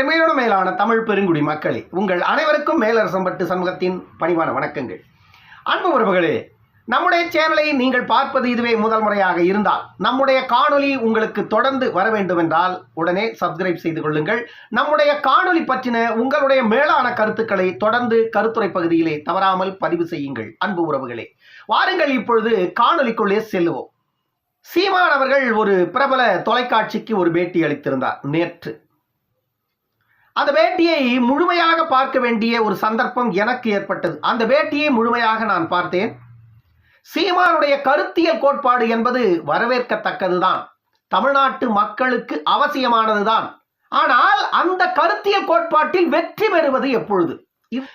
என்மையோட மேலான தமிழ் பெருங்குடி மக்களே உங்கள் அனைவருக்கும் மேலரசம்பட்டு சமூகத்தின் பணிவான வணக்கங்கள். அன்பு உறவுகளே நம்முடைய சேனலை நீங்கள் பார்ப்பது இதுவே முதல் முறையாக இருந்தால் நம்முடைய காணொலி உங்களுக்கு தொடர்ந்து வர வேண்டும் என்றால் உடனே சப்ஸ்கிரைப் செய்து கொள்ளுங்கள். நம்முடைய காணொலி பற்றின உங்களுடைய மேலான கருத்துக்களை தொடர்ந்து கருத்துரை பகுதியிலே தவறாமல் பதிவு செய்யுங்கள் அன்பு உறவுகளே. வாருங்கள் இப்பொழுது காணொலிக்குள்ளே செல்லுவோம் சீமான் அவர்கள் ஒரு பிரபல தொலைக்காட்சிக்கு ஒரு பேட்டி அளித்திருந்தார் நேற்று. அந்த வேட்டியை முழுமையாக பார்க்க வேண்டிய ஒரு சந்தர்ப்பம் எனக்கு ஏற்பட்டது. அந்த வேட்டியை முழுமையாக நான் பார்த்தேன். சீமானுடைய கருத்தியல் கோட்பாடு என்பது வரவேற்கத்தக்கதுதான். தமிழ்நாட்டு மக்களுக்கு அவசியமானதுதான். ஆனால் அந்த கருத்தியல் கோட்பாட்டில் வெற்றி பெறுவது எப்பொழுது?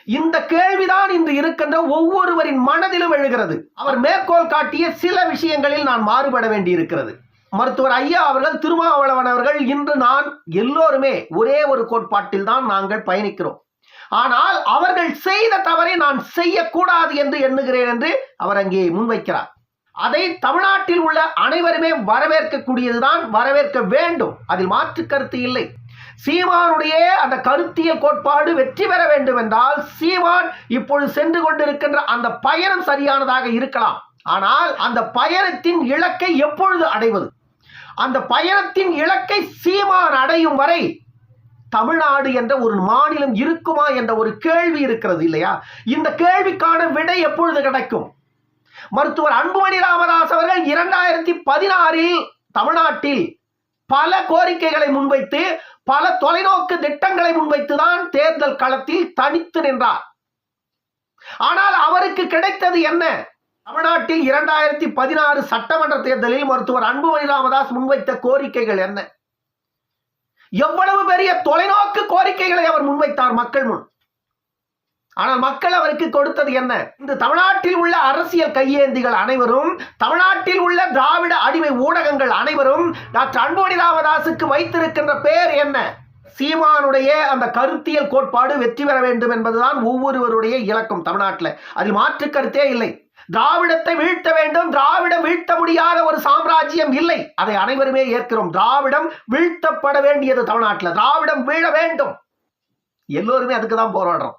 இந்த கேள்விதான் இன்று இருக்கின்ற ஒவ்வொருவரின் மனதிலும் எழுகிறது. அவர் மேற்கோள் காட்டிய சில விஷயங்களில் நான் மாறுபட வேண்டியிருக்கிறது. மருத்துவர் ஐயா அவர்கள் திருமாவளவன் அவர்கள் இன்று நான் எல்லோருமே ஒரே ஒரு கோட்பாட்டில் தான் நாங்கள் பயணிக்கிறோம். ஆனால் அவர்கள் செய்த தவறை நான் செய்யக்கூடாது என்று எண்ணுகிறேன் என்று அவர் அங்கே முன்வைக்கிறார். அதை தமிழ்நாட்டில் உள்ள அனைவருமே வரவேற்கக்கூடியதுதான் வரவேற்க வேண்டும். அதில் மாற்று கருத்து இல்லை. சீமானுடைய அந்த கருத்தியல் கோட்பாடு வெற்றி பெற வேண்டும் என்றால் சீமான் இப்பொழுது சென்று கொண்டிருக்கின்ற அந்த பயணம் சரியானதாக இருக்கலாம். ஆனால் அந்த பயணத்தின் இலக்கை எப்பொழுது அடைவது? அந்த பயணத்தின் இலக்கை சீமான் அடையும் வரை தமிழ்நாடு என்ற ஒரு மாநிலம் இருக்குமா என்ற ஒரு கேள்வி இருக்கிறது இல்லையா? இந்த கேள்விக்கான விடை எப்பொழுது கிடைக்கும்? மருத்துவர் அன்புமணி ராமதாஸ் அவர்கள் இரண்டாயிரத்தி பதினாறில் தமிழ்நாட்டில் பல கோரிக்கைகளை முன்வைத்து பல தொலைநோக்கு திட்டங்களை முன்வைத்துதான் தேர்தல் களத்தில் தனித்து நின்றார். ஆனால் அவருக்கு கிடைத்தது என்ன? தமிழ்நாட்டில் இரண்டாயிரத்தி பதினாறு சட்டமன்ற தேர்தலில் மருத்துவர் அன்புமணி ராமதாஸ் முன்வைத்த கோரிக்கைகள் என்ன? எவ்வளவு பெரிய தொலைநோக்கு கோரிக்கைகளை அவர் முன்வைத்தார் மக்கள் முன்? ஆனால் மக்கள் அவருக்கு கொடுத்தது என்ன? இந்த தமிழ்நாட்டில் உள்ள அரசியல் கையேந்திகள் அனைவரும் தமிழ்நாட்டில் உள்ள திராவிட அடிமை ஊடகங்கள் அனைவரும் டாக்டர் அன்புமணி ராமதாசுக்கு வைத்திருக்கின்ற பெயர் என்ன? சீமானுடைய அந்த கருத்தியல் கோட்பாடு வெற்றி பெற வேண்டும் என்பதுதான் ஒவ்வொருவருடைய இலக்கம் தமிழ்நாட்டில். அதில் மாற்று கருத்தே இல்லை. திராவிடத்தை வீழ்த்த வேண்டும். திராவிடம் வீழ்த்த முடியாத ஒரு சாம்ராஜ்யம் இல்லை. அதை அனைவருமே ஏற்கிறோம். திராவிடம் வீழ்த்தப்பட வேண்டியது தமிழ்நாட்டில். திராவிடம் வீழ வேண்டும். எல்லோருமே அதுக்கு தான் போராடுறோம்.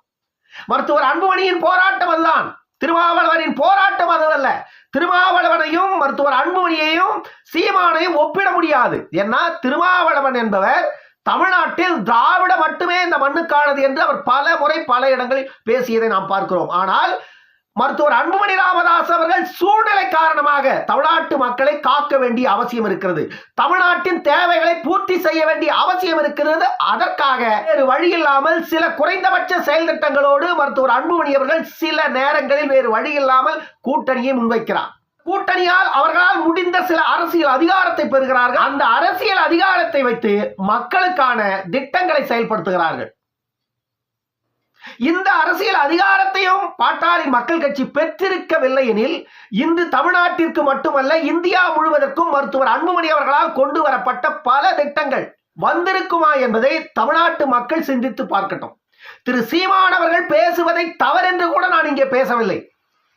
மருத்துவர் அன்புமணியின் போராட்டம் அதுதான். திருமாவளவனின் போராட்டம் அதுவல்ல. திருமாவளவனையும் மருத்துவர் அன்புமணியையும் சீமானையும் ஒப்பிட முடியாது. ஏன்னா திருமாவளவன் என்பவர் தமிழ்நாட்டில் திராவிட மட்டுமே இந்த மண்ணுக்கானது என்று அவர் பல முறை பல இடங்களில் பேசியதை நாம் பார்க்கிறோம். ஆனால் மருத்துவர் அன்புமணி ராமதாஸ் அவர்கள் சூழ்நிலை காரணமாக தமிழ்நாட்டு மக்களை காக்க வேண்டிய அவசியம் இருக்கிறது. தமிழ்நாட்டின் தேவைகளை பூர்த்தி செய்ய வேண்டிய அவசியம் இருக்கிறது. அதற்காக வேறு வழி இல்லாமல் சில குறைந்தபட்ச செயல் திட்டங்களோடு மருத்துவர் அன்புமணி அவர்கள் சில நேரங்களில் வேறு வழி இல்லாமல் கூட்டணியை முன்வைக்கிறார். கூட்டணியால் அவர்களால் முடிந்த சில அரசியல் அதிகாரத்தை பெறுகிறார்கள். அந்த அரசியல் அதிகாரத்தை வைத்து மக்களுக்கான திட்டங்களை செயல்படுத்துகிறார்கள். இந்த அரசியல் அதிகாரத்தையும் பாட்டாளி மக்கள் கட்சி பெற்றிருக்கவில்லை எனில் இன்று தமிழ்நாட்டிற்கு மட்டுமல்ல இந்தியா முழுவதற்கும் மருத்துவர் அன்புமணி அவர்களால் கொண்டு வரப்பட்ட பல திட்டங்கள் வந்திருக்குமா என்பதை தமிழ்நாட்டு மக்கள் சிந்தித்து பார்க்கட்டும். திரு சீமானவர்கள் பேசுவதை தவறென்று கூட நான் இங்கே பேசவில்லை.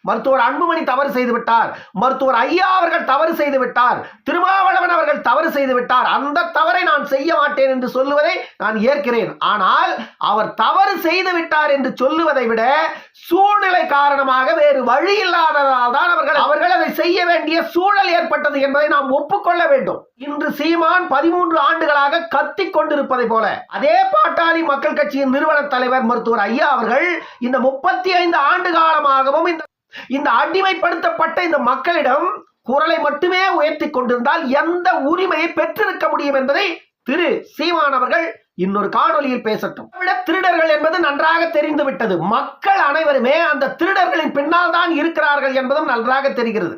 மருத்துவர் அன்புமணி தவறு செய்து விட்டார் மருத்துவர் ஐயா அவர்கள் தவறு செய்து விட்டார் திருமாவளவன் அவர்கள் தவறு செய்து விட்டார் அந்த தவறை நான் செய்ய மாட்டேன் என்று சொல்லுவதை நான் ஏற்கிறேன். ஆனால் அவர் தவறு செய்து விட்டார் என்று சொல்லுவதை விட சூழ்நிலை காரணமாக வேறு வழி இல்லாததால் தான் அவர்கள் அவர்கள் அதை செய்ய வேண்டிய சூழல் ஏற்பட்டது என்பதை நாம் ஒப்புக்கொள்ள வேண்டும். இன்று சீமான் பதிமூன்று ஆண்டுகளாக கத்திக் கொண்டிருப்பதை போல. அதே பாட்டாளி மக்கள் கட்சியின் நிறுவன தலைவர் மருத்துவர் ஐயா அவர்கள் இந்த முப்பத்தி ஐந்து ஆண்டு காலமாகவும் இந்த இந்த அடிமைப்படுத்தப்பட்ட இந்த மக்களிடம் குரலை மட்டுமே உயர்த்தி கொண்டிருந்தால் எந்த உரிமையை பெற்றிருக்க முடியும் என்பதை திரு சீமானவர்கள் இன்னொரு காணொளியில் பேசட்டும். விட திருடர்கள் என்பது நன்றாக தெரிந்து விட்டது. மக்கள் அனைவருமே அந்த திருடர்களின் பின்னால் தான் இருக்கிறார்கள் என்பதும் நன்றாக தெரிகிறது.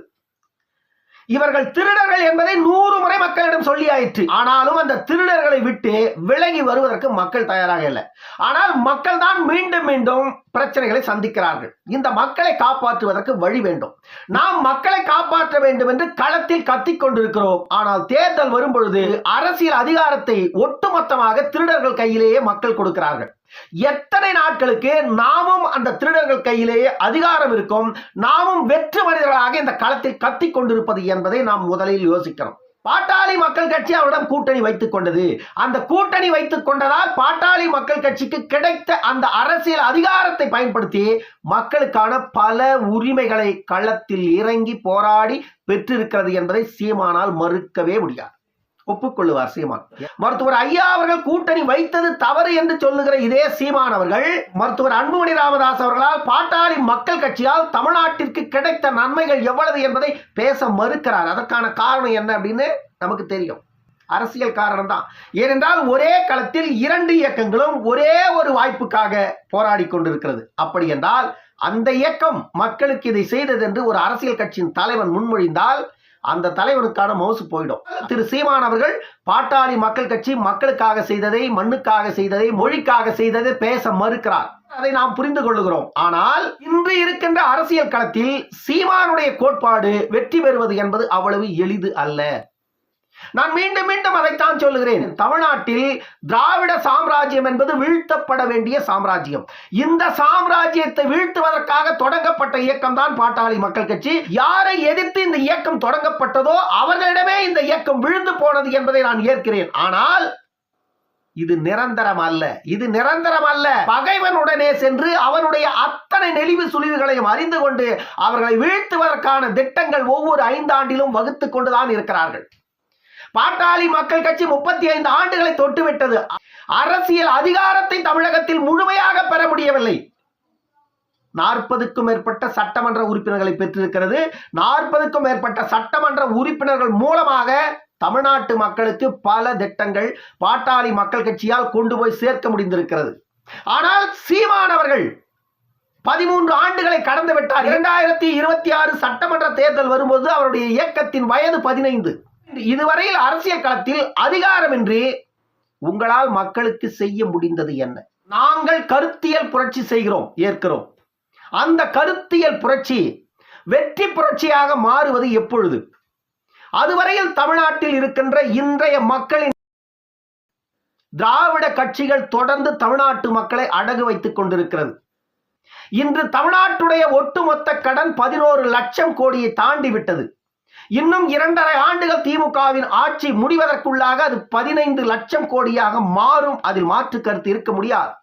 இவர்கள் திருடர்கள் என்பதை நூறு முறை மக்களிடம் சொல்லி ஆயிற்று. ஆனாலும் அந்த திருடர்களை விட்டு விலகி வருவதற்கு மக்கள் தயாராக இல்லை. ஆனால் மக்கள் தான் மீண்டும் மீண்டும் பிரச்சனைகளை சந்திக்கிறார்கள். இந்த மக்களை காப்பாற்றுவதற்கு வழி வேண்டும். நாம் மக்களை காப்பாற்ற வேண்டும் என்று களத்தில் கத்திக் கொண்டிருக்கிறோம். ஆனால் தேர்தல் வரும் பொழுது அரசியல் அதிகாரத்தை ஒட்டுமொத்தமாக திருடர்கள் கையிலேயே மக்கள் கொடுக்கிறார்கள். எத்தனை நாட்களுக்கு நாமும் அந்த திருடர்கள் கையிலேயே அதிகாரம் இருக்கும். நாமும் வெற்று மனிதர்களாக இந்த களத்தில் கத்திக் கொண்டிருப்பது என்பதை நாம் முதலில் யோசிக்கிறோம் பாட்டாளி மக்கள் கட்சி அவரிடம் கூட்டணி வைத்துக் கொண்டது. அந்த கூட்டணி வைத்துக் கொண்டதால் பாட்டாளி மக்கள் கட்சிக்கு கிடைத்த அந்த அரசியல் அதிகாரத்தை பயன்படுத்தி மக்களுக்கான பல உரிமைகளை களத்தில் இறங்கி போராடி பெற்றிருக்கிறது என்பதை சீமானால் மறுக்கவே முடியாது. ஒப்புக்கொள்ளுவார் சீமான். மருத்துவர் ஐயா அவர்கள் கூட்டணி வைத்தது தவறு என்று சொல்லுகிற இதே சீமான் அவர்கள் மருத்துவர் அன்புமணி ராமதாஸ் அவர்களால் பாட்டாளி மக்கள் கட்சியால் தமிழ்நாட்டிற்கு கிடைத்த நன்மைகள் எவ்வளவு என்பதை பேச மறுக்கிறார். அதற்கான காரணம் என்ன அப்படின்னு நமக்கு தெரியும். அரசியல் காரணம் தான். ஏனென்றால் ஒரே களத்தில் இரண்டு இயக்கங்களும் ஒரே ஒரு வாய்ப்புக்காக போராடி கொண்டிருக்கிறது. அப்படி என்றால் அந்த இயக்கம் மக்களுக்கு இதை செய்தது என்று ஒரு அரசியல் கட்சியின் தலைவன் முன்மொழிந்தால் அந்த தலைவனுக்கான மவுசு போயிடும். திரு சீமான் அவர்கள் பாட்டாளி மக்கள் கட்சி மக்களுக்காக செய்ததை மண்ணுக்காக செய்ததை மொழிக்காக செய்ததை பேச மறுக்கிறார். அதை நாம் புரிந்து கொள்ளுகிறோம். ஆனால் இன்று இருக்கின்ற அரசியல் களத்தில் சீமானுடைய கோட்பாடு வெற்றி பெறுவது என்பது அவ்வளவு எளிது அல்ல. நான் மீண்டும் மீண்டும் அதைத்தான் சொல்லுகிறேன். தமிழ்நாட்டில் திராவிட சாம்ராஜ்யம் என்பது வீழ்த்தப்பட வேண்டிய சாம்ராஜ்யம். இந்த சாம்ராஜ்யத்தை வீழ்த்துவதற்காக தொடங்கப்பட்ட இயக்கம் தான் பாட்டாளி மக்கள் கட்சி. யாரை எதிர்த்து இந்த இயக்கம் தொடங்கப்பட்டதோ அவர்களிடமே இந்த இயக்கம் விழுந்து போனது என்பதை நான் ஏற்கிறேன். ஆனால் இது நிரந்தரம் அல்ல. இது நிரந்தரம் அல்ல. பகைவனுடனே சென்று அவனுடைய அத்தனை நெளிவு சுழிவுகளையும் அறிந்து கொண்டு அவர்களை வீழ்த்துவதற்கான திட்டங்கள் ஒவ்வொரு ஐந்தாண்டிலும் வகுத்து கொண்டுதான் இருக்கிறார்கள். பாட்டாளி மக்கள் கட்சி முப்பத்தி ஐந்து ஆண்டுகளை தொட்டுவிட்டது. அரசியல் அதிகாரத்தை தமிழகத்தில் முழுமையாக பெற முடியவில்லை. நாற்பதுக்கும் மேற்பட்ட சட்டமன்ற உறுப்பினர்களை பெற்றிருக்கிறது. நாற்பதுக்கும் மேற்பட்ட சட்டமன்ற உறுப்பினர்கள் மூலமாக தமிழ்நாட்டு மக்களுக்கு பல திட்டங்கள் பாட்டாளி மக்கள் கட்சியால் கொண்டு போய் சேர்க்க முடிந்திருக்கிறது. ஆனால் சீமானவர்கள் பதிமூன்று ஆண்டுகளை கடந்து விட்டார். இரண்டாயிரத்தி இருபத்தி ஆறு சட்டமன்ற தேர்தல் வரும்போது அவருடைய இயக்கத்தின் வயது பதினைந்து. இதுவரையில் அரசியல் களத்தில் அதிகாரமின்றி உங்களால் மக்களுக்கு செய்ய முடிந்தது என்ன? நாங்கள் கருத்தியல் புரட்சி செய்கிறோம் ஏற்கிறோம். அந்த கருத்தியல் புரட்சி வெற்றி புரட்சியாக மாறுவது எப்பொழுது? அதுவரையில் தமிழ்நாட்டில் இருக்கின்ற இன்றைய மக்களின் திராவிட கட்சிகள் தொடர்ந்து தமிழ்நாட்டு மக்களை அடகு வைத்துக் கொண்டிருக்கிறது. இன்று தமிழ்நாட்டுடைய ஒட்டுமொத்த கடன் பதினோரு லட்சம் கோடியை தாண்டி விட்டது இன்னும் இரண்டரை ஆண்டுகள் திமுகவின் ஆட்சி முடிவதற்குள்ளாக அது பதினைந்து லட்சம் கோடியாக மாறும் அதில் மாற்று கருத்து இருக்க முடியாது.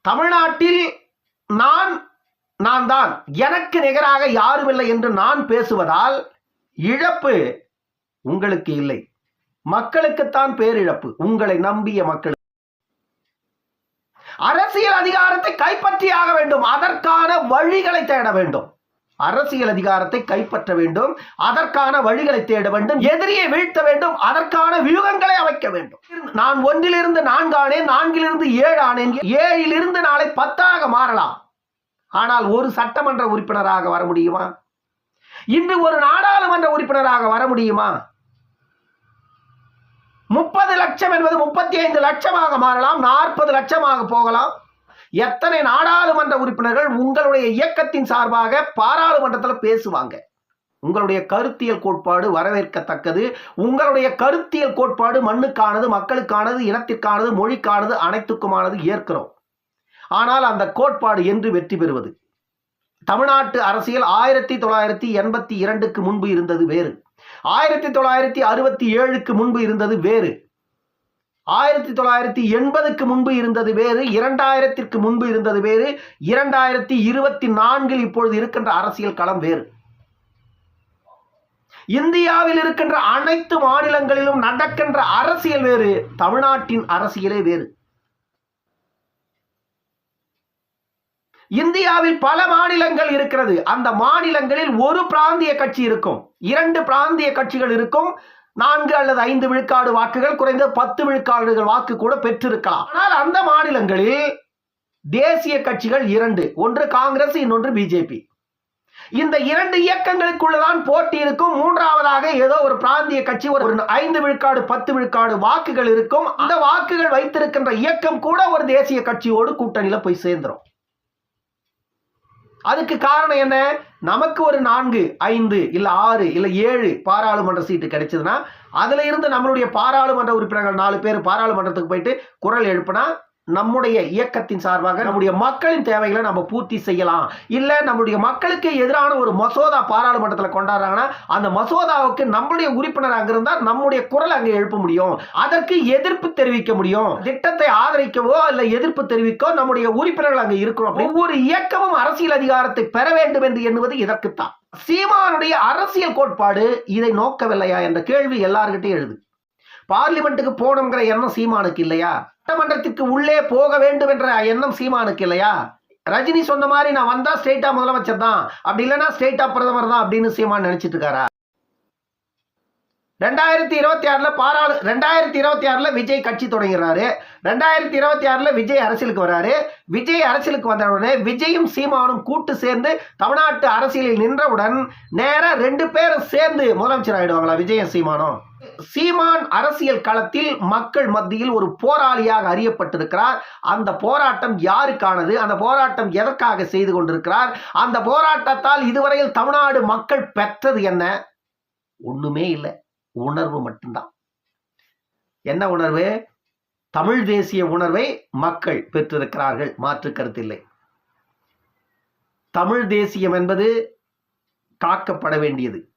தமிழ்நாட்டில் நான் நான் தான். எனக்கு நிகராக யாருமில்லை என்று நான் பேசுவதால் இழப்பு உங்களுக்கு இல்லை. மக்களுக்குத்தான் பேரிழப்பு. உங்களை நம்பிய மக்கள். அரசியல் அதிகாரத்தை கைப்பற்றியாக வேண்டும். அதற்கான வழிகளை தேட வேண்டும். அரசியல் அதிகாரத்தை கைப்பற்ற வேண்டும். அதற்கான வழிகளை தேட வேண்டும். எதிரியை வீழ்த்த வேண்டும். அதற்கான வியூகங்களை அமைக்க வேண்டும். நான் ஒன்றிலிருந்து நான்கு ஆனேன் நான்கிலிருந்து ஏழு ஆனேன். ஏழிலிருந்து நாளை பத்தாக மாறலாம். ஆனால் ஒரு சட்டமன்ற உறுப்பினராக வர முடியுமா? இன்று ஒரு நாடாளுமன்ற உறுப்பினராக வர முடியுமா? முப்பது லட்சம் என்பது முப்பத்தி ஐந்து லட்சமாக மாறலாம். நாற்பது லட்சமாக போகலாம். எத்தனை நாடாளுமன்ற உறுப்பினர்கள் உங்களுடைய இயக்கத்தின் சார்பாக பாராளுமன்றத்தில் பேசுவாங்க? உங்களுடைய கருத்தியல் கோட்பாடு வரவேற்கத்தக்கது. உங்களுடைய கருத்தியல் கோட்பாடு மண்ணுக்கானது மக்களுக்கானது இனத்திற்கானது மொழிக்கானது அனைத்துக்குமானது ஏற்கிறோம். ஆனால் அந்த கோட்பாடு என்று வெற்றி பெறுவது? தமிழ்நாட்டு அரசியல் ஆயிரத்தி தொள்ளாயிரத்தி எண்பத்தி இரண்டுக்கு முன்பு இருந்தது வேறு. ஆயிரத்தி தொள்ளாயிரத்தி அறுபத்தி ஏழுக்கு முன்பு இருந்தது வேறு. ஆயிரத்தி தொள்ளாயிரத்தி எண்பதுக்கு முன்பு இருந்தது வேறு இரண்டாயிரத்திற்கு முன்பு இருந்தது வேறு இரண்டாயிரத்தி இருபத்தி நான்கில் இப்பொழுது இருக்கின்ற அரசியல் களம் வேறு. இந்தியாவில் இருக்கின்ற அனைத்து மாநிலங்களிலும் நடக்கின்ற அரசியல் வேறு தமிழ்நாட்டின் அரசியலே வேறு. இந்தியாவில் பல மாநிலங்கள் இருக்கிறது. அந்த மாநிலங்களில் ஒரு பிராந்திய கட்சி இருக்கும். இரண்டு பிராந்திய கட்சிகள் இருக்கும். நான்கு அல்லது ஐந்து விழுக்காடு வாக்குகள் குறைந்த பத்து விழுக்காடுகள் வாக்கு கூட பெற்றிருக்கலாம். ஆனால் அந்த மாநிலங்களில் தேசிய கட்சிகள் இரண்டு ஒன்று காங்கிரஸ் இன்னொன்று பிஜேபி. இந்த இரண்டு இயக்கங்களுக்குள்ளதான் போட்டி இருக்கும். மூன்றாவதாக ஏதோ ஒரு பிராந்திய கட்சி ஒரு ஐந்து விழுக்காடு பத்து விழுக்காடு வாக்குகள் இருக்கும். அந்த வாக்குகள் வைத்திருக்கின்ற இயக்கம் கூட ஒரு தேசிய கட்சியோடு கூட்டணியில போய் சேர்ந்துரும். அதுக்கு காரணம் என்ன? நமக்கு ஒரு நான்கு ஐந்து இல்லை ஆறு இல்லை ஏழு பாராளுமன்ற சீட்டு கிடைச்சதுன்னா அதில் இருந்து நம்மளுடைய பாராளுமன்ற உறுப்பினர்கள் நாலு பேர் பாராளுமன்றத்துக்கு போயிட்டு குரல் எழுப்பினா நம்முடைய இயக்கத்தின் சார்பாக நம்முடைய மக்களின் தேவைகளை நம்ம பூர்த்தி செய்யலாம். இல்லை நம்முடைய மக்களுக்கு எதிரான ஒரு மசோதா பாராளுமன்றத்தில் கொண்டாடுறாங்கன்னா அந்த மசோதாவுக்கு நம்முடைய உறுப்பினர் அங்கிருந்தால் நம்முடைய குரல் அங்கே எழுப்ப முடியும். அதற்கு எதிர்ப்பு தெரிவிக்க முடியும். திட்டத்தை ஆதரிக்கவோ இல்லை எதிர்ப்பு தெரிவிக்கோ நம்முடைய உறுப்பினர்கள் அங்கே இருக்கிறோம் அப்படி ஒவ்வொரு இயக்கமும் அரசியல் அதிகாரத்தை பெற வேண்டும் என்று எண்ணுவது இதற்குத்தான். சீமானுடைய அரசியல் கோட்பாடு இதை நோக்கவில்லையா என்ற கேள்வி எல்லார்கிட்டையும் எழுது. பார்லிமெண்ட்டுக்கு போகணுங்கிற எண்ணம் சீமானுக்கு இல்லையா? சட்டமன்றத்திற்கு உள்ளே போக வேண்டும் என்ற எண்ணம் சீமானுக்கு இல்லையா? ரஜினி சொன்ன மாதிரி நான் வந்தா ஸ்டேட்டா முதலமைச்சர் தான். அப்படி இல்லைன்னா ஸ்டேட்டா பிரதமர் தான் அப்படின்னு சீமான் நினைச்சிட்டு இருக்காரா? ரெண்டாயிரத்தி இருபத்தி ஆறுல பாராளு ரெண்டாயிரத்தி இருபத்தி ஆறுல விஜய் கட்சி தொடங்கிறாரு. ரெண்டாயிரத்தி இருபத்தி ஆறுல விஜய் அரசியலுக்கு வராரு. விஜய் அரசியலுக்கு வந்த உடனே விஜயும் சீமானும் கூட்டு சேர்ந்து தமிழ்நாட்டு அரசியலில் நின்றவுடன் நேராக ரெண்டு பேரும் சேர்ந்து முதலமைச்சர் ஆயிடுவாங்களா விஜயும் சீமானும்? சீமான் அரசியல் களத்தில் மக்கள் மத்தியில் ஒரு போராளியாக அறியப்பட்டிருக்கிறார். அந்த போராட்டம் யாருக்கானது? அந்த போராட்டம் எதற்காக செய்து கொண்டிருக்கிறார்? அந்த போராட்டத்தால் இதுவரையில் தமிழ்நாடு மக்கள் பெற்றது என்ன? ஒண்ணுமே இல்லை. உணர்வு மட்டும்தான். என்ன உணர்வு? தமிழ் தேசிய உணர்வை மக்கள் பெற்றிருக்கிறார்கள். மாற்று கருத்தில்லை தமிழ் தேசியம் என்பது காக்கப்பட வேண்டியது.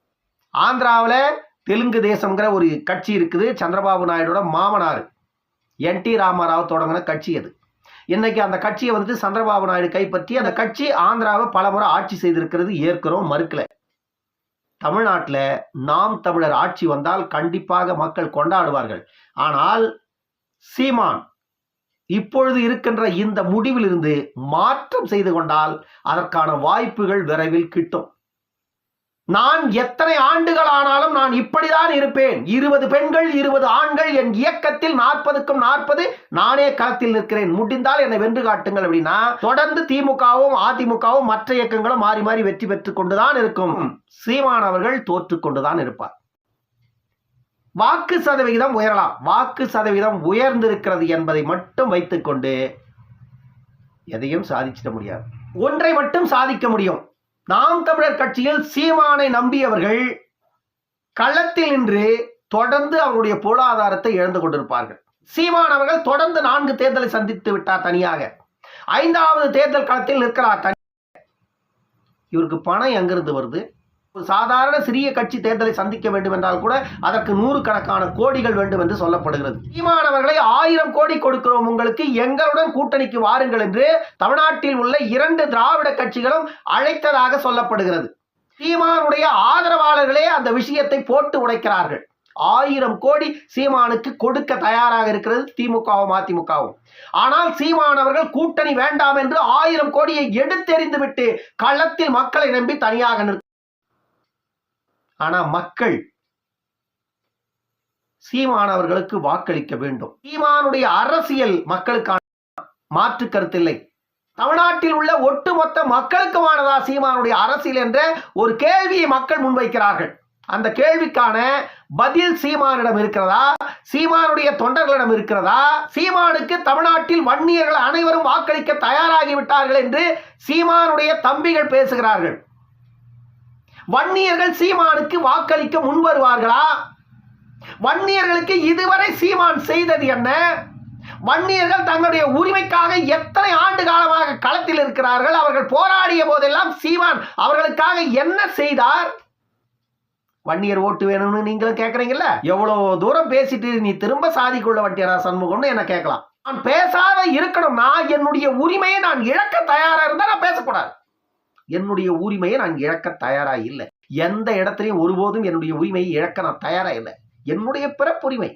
ஆந்திராவில் தெலுங்கு தேசம்ங்கிற ஒரு கட்சி இருக்குது. சந்திரபாபு நாயுடோட மாமனார். என் டி ராமராவ் தொடங்கின கட்சி அது. இன்னைக்கு அந்த கட்சியை வந்துட்டு சந்திரபாபு நாயுடு கைப்பற்றி அந்த கட்சி ஆந்திராவை பலமுறை ஆட்சி செய்திருக்கிறது ஏற்கிறோம் மறுக்கல. தமிழ்நாட்டில் நாம் தமிழர் ஆட்சி வந்தால் கண்டிப்பாக மக்கள் கொண்டாடுவார்கள். ஆனால் சீமான் இப்பொழுது இருக்கின்ற இந்த முடிவிலிருந்து மாற்றம் செய்து கொண்டால் அதற்கான வாய்ப்புகள் விரைவில் கிட்டும். நான் எத்தனை ஆண்டுகள் ஆனாலும் நான் இப்படிதான் இருப்பேன். இருபது பெண்கள் இருபது ஆண்கள் என் இயக்கத்தில் நாற்பதுக்கும் நாற்பது நானே களத்தில் நிற்கிறேன். முடிந்தால் என்னை வென்று காட்டுங்கள் அப்படின்னா தொடர்ந்து திமுகவும் அதிமுகவும் மற்ற இயக்கங்களும் மாறி மாறி வெற்றி பெற்றுக் கொண்டுதான் இருக்கும். சீமான் அவர்கள் தோற்று கொண்டுதான் இருப்பார். வாக்கு சதவிகிதம் உயரலாம். வாக்கு சதவிகிதம் உயர்ந்திருக்கிறது என்பதை மட்டும் வைத்துக்கொண்டு எதையும் சாதிச்சிட முடியாது. ஒன்றை மட்டும் சாதிக்க முடியும். நாம் தமிழர் கட்சியில் சீமானை நம்பியவர்கள் களத்தில் நின்று தொடர்ந்து அவருடைய பொருளாதாரத்தை இழந்து கொண்டிருப்பார்கள். சீமான் அவர்கள் தொடர்ந்து நான்கு தேர்தலை சந்தித்து விட்டார் தனியாக. ஐந்தாவது தேர்தல் களத்தில் நிற்கிறார் தனி இவருக்கு பணம் எங்கிருந்து வருது? ஒரு சாதாரண சிறிய கட்சி தேர்தலை சந்திக்க வேண்டும் என்றால் கூட அதற்கு நூறு கணக்கான கோடிகள் வேண்டும் என்று சொல்லப்படுகிறது. சீமானவர்களை ஆயிரம் கோடி கொடுக்கிறோம் உங்களுக்கு. எங்களுடன் கூட்டணிக்கு வாருங்கள் என்று தமிழ்நாட்டில் உள்ள இரண்டு திராவிட கட்சிகளும் அழைத்ததாக சொல்லப்படுகிறது. சீமானுடைய ஆதரவாளர்களே அந்த விஷயத்தை போட்டு உடைக்கிறார்கள். ஆயிரம் கோடி சீமானுக்கு கொடுக்க தயாராக இருக்கிறது திமுகவும் அதிமுகவும். ஆனால் சீமானவர்கள் கூட்டணி வேண்டாம் என்று ஆயிரம் கோடியை எடுத்தெறிந்து விட்டு களத்தில் மக்களை நம்பி தனியாக நிற்க ஆனா மக்கள் சீமானவர்களுக்கு வாக்களிக்க வேண்டும். சீமானுடைய அரசியல் மக்களுக்கான மாற்று கருத்தில்லை. தமிழ்நாட்டில் உள்ள ஒட்டுமொத்த மக்களுக்குமானதா சீமானுடைய அரசியல் என்ற ஒரு கேள்வியை மக்கள் முன்வைக்கிறார்கள். அந்த கேள்விக்கான பதில் சீமானிடம் இருக்கிறதா? சீமானுடைய தொண்டர்களிடம் இருக்கிறதா? சீமானுக்கு தமிழ்நாட்டில் வன்னியர்கள் அனைவரும் வாக்களிக்க தயாராகி விட்டார்கள் என்று சீமானுடைய தம்பிகள் பேசுகிறார்கள். வன்னியர்கள் சீமானுக்கு வாக்களிக்க முன் வருவார்களா? வன்னியர்களுக்கு இதுவரை சீமான் செய்தது என்ன? வன்னியர்கள் தங்களுடைய உரிமைக்காக எத்தனை ஆண்டு காலமாக களத்தில் இருக்கிறார்கள்? அவர்கள் போராடிய போதெல்லாம் சீமான் அவர்களுக்காக என்ன செய்தார்? வன்னியர் ஓட்டு வேணும்னு நீங்களும் கேட்குறீங்கல்ல எவ்வளோ தூரம் பேசிட்டு நீ திரும்ப சாதிக்குள்ள வட்டியரா சண்முகம்னு என்ன கேட்கலாம்? நான் பேசாத இருக்கணும்னா என்னுடைய உரிமையை நான் இழக்க தயாராக இருந்தால் நான் பேசக்கூடாது. என்னுடைய உரிமையை நான் இழக்க தயாரா இல்லை. எந்த இடத்துலையும் ஒருபோதும் என்னுடைய உரிமையை இழக்க நான் தயாரா இல்லை. என்னுடைய பிறப்புரிமை.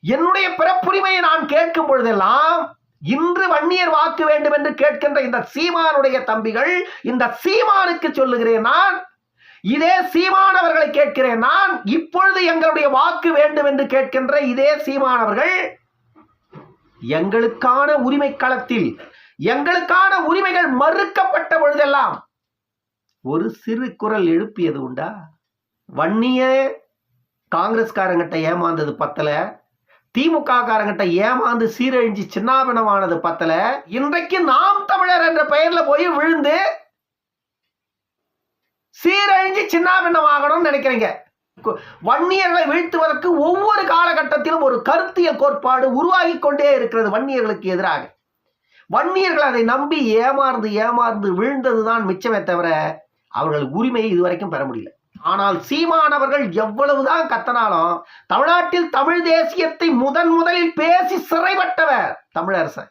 என்னுடைய பிறப்புரிமையை நான் கேட்கும் பொழுதெல்லாம் இன்று வன்னியர் வாக்கு வேண்டும் என்று கேட்கின்ற இந்த சீமானுடைய தம்பிகள் இந்த சீமானுக்கு சொல்லுகிறேன் நான் இதே சீமானவர்களை கேட்கிறேன் நான் இப்பொழுது எங்களுடைய வாக்கு வேண்டும் என்று கேட்கின்ற இதே சீமானவர்கள் எங்களுக்கான உரிமை களத்தில் எங்களுக்கான உரிமைகள் மறுக்கப்பட்ட பொழுதெல்லாம் ஒரு சிறு குரல் எழுப்பியது உண்டா? வன்னிய காங்கிரஸ்காரங்கிட்ட ஏமாந்தது பத்தல. திமுக காரங்கிட்ட ஏமாந்து சீரழிஞ்சு சின்னாபினமானது பத்தல. இன்றைக்கு நாம் தமிழர் என்ற பெயர்ல போய் விழுந்து சீரழிஞ்சு சின்னாபின்னமாகணும்னு நினைக்கிறீங்க. வன்னியர்களை வீழ்த்துவதற்கு ஒவ்வொரு காலகட்டத்திலும் ஒரு கருத்தியல் கோட்பாடு உருவாகி கொண்டே இருக்கிறது வன்னியர்களுக்கு எதிராக. வன்னியர்கள் அதை நம்பி ஏமாந்து ஏமாந்து விழுந்ததுதான் மிச்சமே தவிர அவர்கள் உரிமையை இதுவரைக்கும் பெற முடியல. ஆனால் சீமானவர்கள் எவ்வளவுதான் கத்தனாலும் தமிழ்நாட்டில் தமிழ் தேசியத்தை முதன் முதலில் பேசி சிறைப்பட்டவர் தமிழரசன்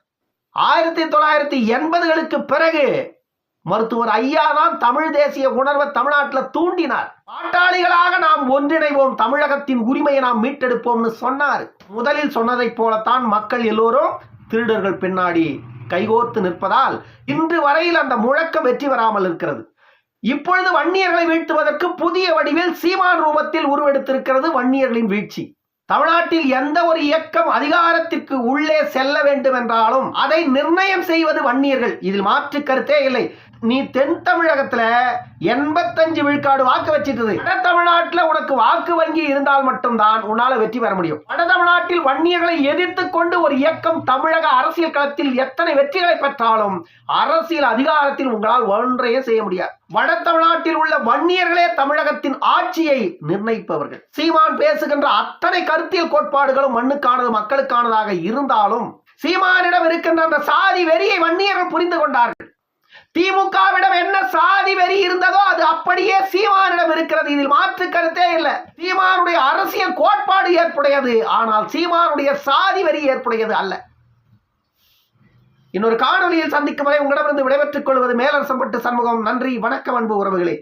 ஆயிரத்தி தொள்ளாயிரத்தி எண்பதுகளுக்கு பிறகு மருத்துவர் ஐயா தான் தமிழ் தேசிய உணர்வை தமிழ்நாட்டில் தூண்டினார். பாட்டாளிகளாக நாம் ஒன்றிணைவோம் தமிழகத்தின் உரிமையை நாம் மீட்டெடுப்போம்னு சொன்னார். முதலில் சொன்னதைப் போலத்தான் மக்கள் எல்லோரும் திருடர்கள் பின்னாடி கைகோர்த்து நிற்பதால் இன்று வரையில் அந்த முழக்கம் வெற்றி பெறாமல் இருக்கிறது. இப்பொழுது வன்னியர்களை வீழ்த்துவதற்கு புதிய வடிவில் சீமான் ரூபத்தில் உருவெடுத்திருக்கிறது வன்னியர்களின் வீழ்ச்சி. தமிழ்நாட்டில் எந்த ஒரு இயக்கம் அதிகாரத்திற்கு உள்ளே செல்ல வேண்டும் என்றாலும் அதை நிர்ணயம் செய்வது வன்னியர்கள். இதில் மாற்று கருத்தே இல்லை. நீ தென் தமிழகத்துல எண்பத்தஞ்சு விழுக்காடு வாக்கு வச்சிட்டது. வட தமிழ்நாட்டில் உனக்கு வாக்கு வங்கி இருந்தால் மட்டும்தான் உன்னால வெற்றி பெற முடியும். வட தமிழ்நாட்டில் வன்னியர்களை எதிர்த்து கொண்டு ஒரு இயக்கம் தமிழக அரசியல் களத்தில் எத்தனை வெற்றிகளை பெற்றாலும் அரசியல் அதிகாரத்தில் உங்களால் ஒன்றையே செய்ய முடியாது. வட தமிழ்நாட்டில் உள்ள வன்னியர்களே தமிழகத்தின் ஆட்சியை நிர்ணயிப்பவர்கள். சீமான் பேசுகின்ற அத்தனை கருத்தியல் கோட்பாடுகளும் மண்ணுக்கானது மக்களுக்கானதாக இருந்தாலும் சீமானிடம் இருக்கின்ற அந்த சாதி வெறியை வன்னியர்கள் புரிந்து கொண்டார்கள். திமுகவிடம் என்ன சாதி வெறி இருந்ததோ அது அப்படியே சீமானிடம் இருக்கிறது. இதில் மாற்று கருத்தே இல்லை. சீமானுடைய அரசியல் கோட்பாடு ஏற்புடையது. ஆனால் சீமானுடைய சாதி வெறி ஏற்புடையது அல்ல. இன்னொரு காணொலியில் சந்திக்கும் வரை உங்களிடமிருந்து விடைபெற்றுக் கொள்வது மேலரசம்பட்டு சண்முகம். நன்றி வணக்கம் அன்பு உறவுகளே.